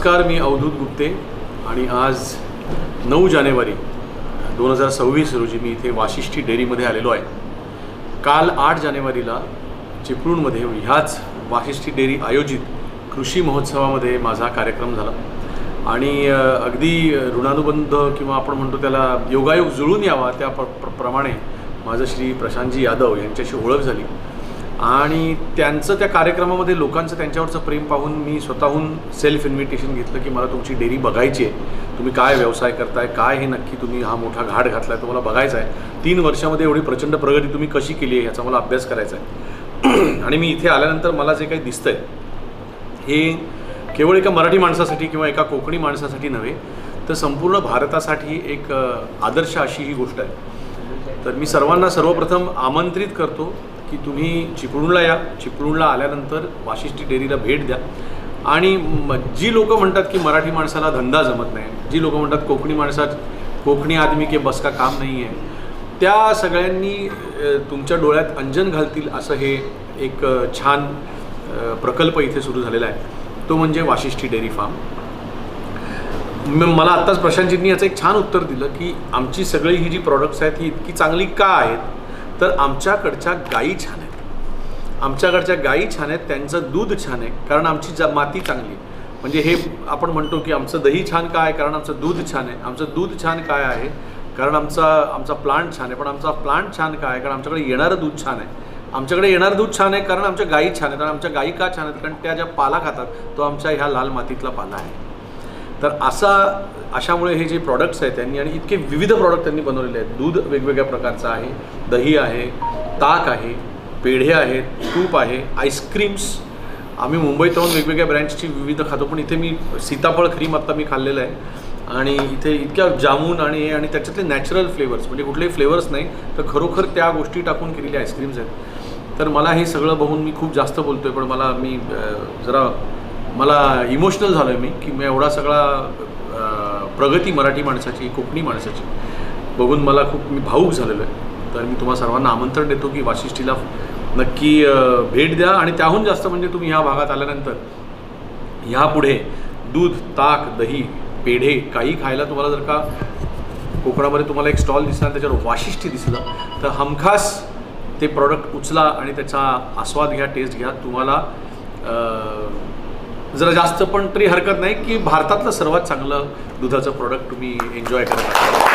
नमस्कार मी अवधूत गुप्ते आणि आज नऊ जानेवारी दोन हजार सव्वीस रोजी मी इथे वाशिष्ठी डेअरीमध्ये आलेलो आहे. काल आठ जानेवारीला चिपळूणमध्ये ह्याच वाशिष्ठी डेअरी आयोजित कृषी महोत्सवामध्ये माझा कार्यक्रम झाला. आणि अगदी ऋणानुबंध किंवा आपण म्हणतो त्याला योगायोग जुळून यावा त्या प्र प्र- प्रमाणे माझं श्री प्रशांतजी यादव यांच्याशी ओळख झाली. आणि त्यांचं त्या कार्यक्रमामध्ये लोकांचं त्यांच्यावरचं प्रेम पाहून मी स्वतःहून सेल्फ इन्व्हिटेशन घेतलं की मला तुमची डेअरी बघायची आहे. तुम्ही काय व्यवसाय करताय काय हे नक्की तुम्ही हा मोठा घाट घातला आहे तो मला बघायचा आहे. तीन वर्षामध्ये एवढी प्रचंड प्रगती तुम्ही कशी केली आहे ह्याचा मला अभ्यास करायचा आहे. आणि मी इथे आल्यानंतर मला जे काही दिसतंय हे केवळ एका मराठी माणसासाठी किंवा एका कोकणी माणसासाठी नव्हे तर संपूर्ण भारतासाठी एक आदर्श अशी ही गोष्ट आहे. तर मी सर्वांना सर्वप्रथम आमंत्रित करतो की तुम्ही चिपळूणला या. चिपळूणला आल्यानंतर वाशिष्ठी डेअरीला भेट द्या. आणि म- जी लोकं म्हणतात की मराठी माणसाला धंदा जमत नाही जी लोक म्हणतात कोकणी माणसात कोकणी आदमी के बस का काम नाही आहे त्या सगळ्यांनी तुमच्या डोळ्यात अंजन घालतील असं हे एक छान प्रकल्प इथे सुरू झालेला आहे. तो म्हणजे वाशिष्ठी डेअरी फार्म. मला आत्ताच प्रशांतजींनी याचं एक छान उत्तर दिलं की आमची सगळी ही जी प्रॉडक्ट्स आहेत ही इतकी चांगली का आहेत? तर आमच्याकडच्या गायी छान आहेत. आमच्याकडच्या गायी छान आहेत त्यांचं दूध छान आहे कारण आमची जा माती चांगली आहे. म्हणजे हे आपण म्हणतो की आमचं दही छान काय आहे कारण आमचं दूध छान आहे. आमचं दूध छान काय आहे? कारण आमचा आमचा प्लांट छान आहे. पण आमचा प्लांट छान काय? आहे कारण आमच्याकडे येणारं दूध छान आहे. आमच्याकडे येणारं दूध छान आहे कारण आमच्या गायी छान आहेत. आणि आमच्या गायी का छान आहेत कारण त्या ज्या पाला खातात तो आमच्या ह्या लाल मातीतला पाला आहे. तर असा अशामुळे हे जे प्रॉडक्ट्स आहेत त्यांनी आणि इतके विविध प्रॉडक्ट त्यांनी बनवलेले आहेत. दूध वेगवेगळ्या प्रकारचं आहे दही आहे ताक आहे पेढे आहेत तूप आहे आईस्क्रीम्स आम्ही मुंबईत राहून वेगवेगळ्या ब्रँड्सची विविध खातो पण इथे मी सीताफळ क्रीम आत्ता मी खाल्लेलं आहे. आणि इथे इतक्या जामून आणि हे आणि त्याच्यातले नॅचरल फ्लेवर्स म्हणजे कुठलेही फ्लेवर्स नाही तर खरोखर त्या गोष्टी टाकून केलेले आईस्क्रीम्स आहेत. तर मला हे सगळं बघून मी खूप जास्त बोलतो आहे पण मला मी जरा मला इमोशनल झालो आहे मी की मी एवढा सगळा प्रगती मराठी माणसाची कोकणी माणसाची बघून मला खूप मी भाऊक झालेलो आहे. तर मी तुम्हा सर्वांना आमंत्रण देतो की वाशिष्ठीला नक्की भेट द्या आणि त्याहून जास्त म्हणजे तुम्ही ह्या भागात आल्यानंतर ह्यापुढे दूध ताक दही पेढे काही खायला तुम्हाला जर का कोकणामध्ये तुम्हाला एक स्टॉल दिसला त्याच्यावर वाशिष्ठी दिसलं तर हमखास ते प्रॉडक्ट उचला आणि त्याचा आस्वाद घ्या टेस्ट घ्या. तुम्हाला जरा जास्त पण तरी हरकत नाही की भारतातलं सर्वात चांगलं दुधाचं प्रोडक्ट तुम्ही एन्जॉय करत आहात.